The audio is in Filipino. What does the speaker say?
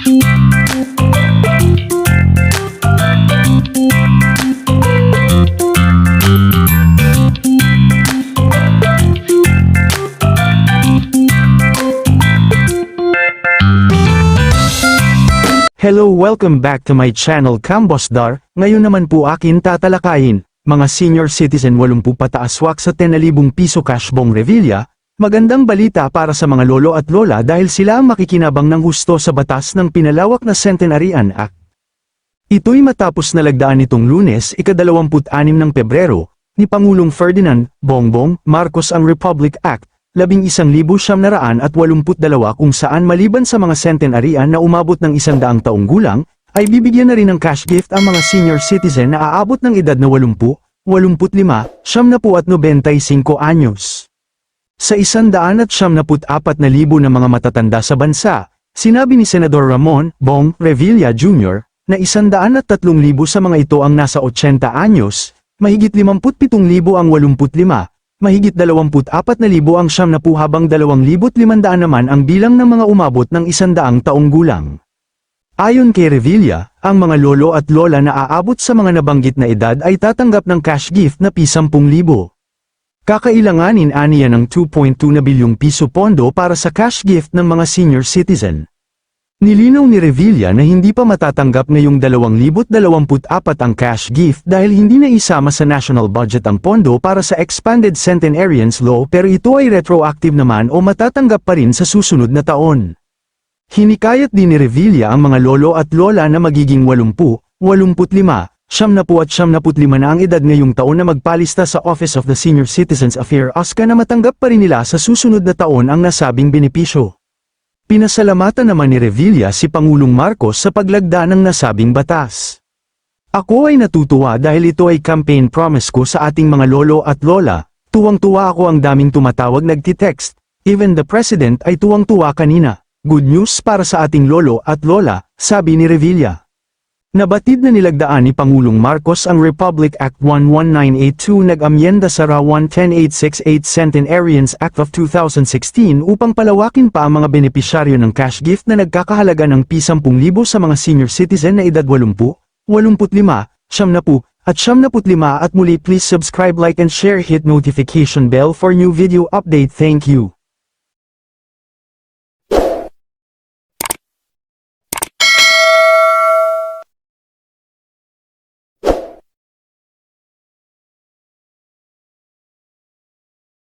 Hello welcome back to my channel Kambosdar, ngayon naman po akin tatalakayin, mga senior citizen 80 pataaswak sa 10,000 piso cash bong Revilla, magandang balita para sa mga lolo at lola dahil sila ang makikinabang ng husto sa batas ng pinalawak na Centenarian Act. Ito'y matapos na lagdaan nitong lunes ika-26 ng Pebrero, ni Pangulong Ferdinand Bongbong Marcos ang Republic Act, 11,782 kung saan maliban sa mga centenarian na umabot ng isang daang taong gulang, ay bibigyan na rin ng cash gift ang mga senior citizen na aabot ng edad na 80, 85, 70 at 95 anyos. Sa isandaan at siyam na mga matatanda sa bansa, sinabi ni Senador Ramon Bong Revilla Jr. na isandaan at tatlong libo sa mga ito ang nasa 80 anyos, mahigit 57 libo ang 85, mahigit 24,000 ang siyam na habang 2,500 naman ang bilang ng mga umabot ng isandaang taong gulang. Ayon kay Revilla, ang mga lolo at lola na aabot sa mga nabanggit na edad ay tatanggap ng cash gift na pi-10,000. Kakailanganin aniya ng 2.2 na bilyong piso pondo para sa cash gift ng mga senior citizen. Nilinaw ni Revilla na hindi pa matatanggap ngayong 2024 ang cash gift dahil hindi na isama sa national budget ang pondo para sa Expanded Centenarians Law pero ito ay retroactive naman o matatanggap pa rin sa susunod na taon. Hinikayat din ni Revilla ang mga lolo at lola na magiging 80, 85, 70 at 75 na ang edad ngayong taon na magpalista sa Office of the Senior Citizens Affairs OSCA na matanggap pa rin nila sa susunod na taon ang nasabing benepisyo. Pinasalamatan naman ni Revilla si Pangulong Marcos sa paglagda ng nasabing batas. Ako ay natutuwa dahil ito ay campaign promise ko sa ating mga lolo at lola, tuwang-tuwa ako ang daming tumatawag nagtitext, even the president ay tuwang-tuwa kanina. Good news para sa ating lolo at lola, sabi ni Revilla. Nabatid na nilagdaan ni Pangulong Marcos ang Republic Act 11982 nag-amyenda sa RA 10868 Centenarians Act of 2016 upang palawakin pa ang mga benepisyaryo ng cash gift na nagkakahalaga ng P10,000 sa mga senior citizen na edad 80, 85, 70, at 75 at muli please subscribe like and share hit notification bell for new video update thank you.